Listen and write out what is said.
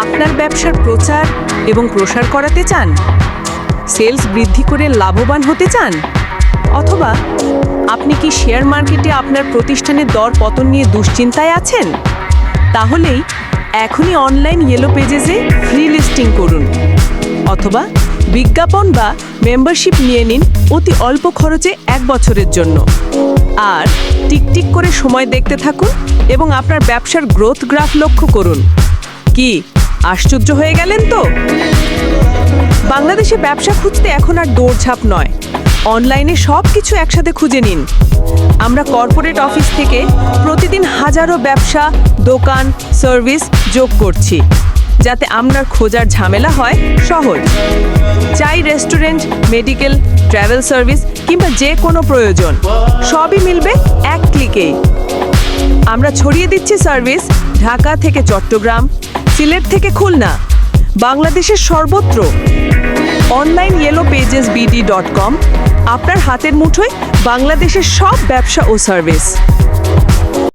আপনার ব্যবসার প্রচার এবং প্রসার করাতে চান? সেলস বৃদ্ধি করে লাভবান হতে চান? অথবা আপনি কি শেয়ার মার্কেটে আপনার প্রতিষ্ঠানের দর পতন নিয়ে দুশ্চিন্তায় আছেন? তাহলেই এখনই অনলাইন ইয়েলো পেজেসে ফ্রি লিস্টিং করুন। অথবা বিজ্ঞাপন বা মেম্বারশিপ নিয়ে নিন অতি অল্প খরচে এক বছরের জন্য। আর টিকটিক করে সময় দেখতে থাকুন এবং আপনার ব্যবসার গ্রোথ গ্রাফ লক্ষ্য করুন। কি আশ্চর্য হয়ে গেলেন তো? বাংলাদেশে ব্যবসা খুঁজতে এখন আর দৌড়ঝাঁপ নয়। অনলাইনে সব কিছু একসাথে খুঁজে নিন। আমরা কর্পোরেট অফিস থেকে প্রতিদিন হাজারো ব্যবসা, দোকান, সার্ভিস যোগ করছি, যাতে আপনার খোঁজার ঝামেলা হয় সহজ। চাই রেস্টুরেন্ট, মেডিকেল, ট্রাভেল সার্ভিস কিংবা যে কোনো প্রয়োজন। সবই মিলবে এক ক্লিকেই। আমরা ছড়িয়ে দিচ্ছি সার্ভিস ঢাকা থেকে চট্টগ্রাম সিলেট থেকে খুলনা, বাংলাদেশের সর্বত্র। Online yellow pages BD dot com আপনার হাতের মুঠোয় বাংলাদেশের সব ব্যবসা ও সার্ভিস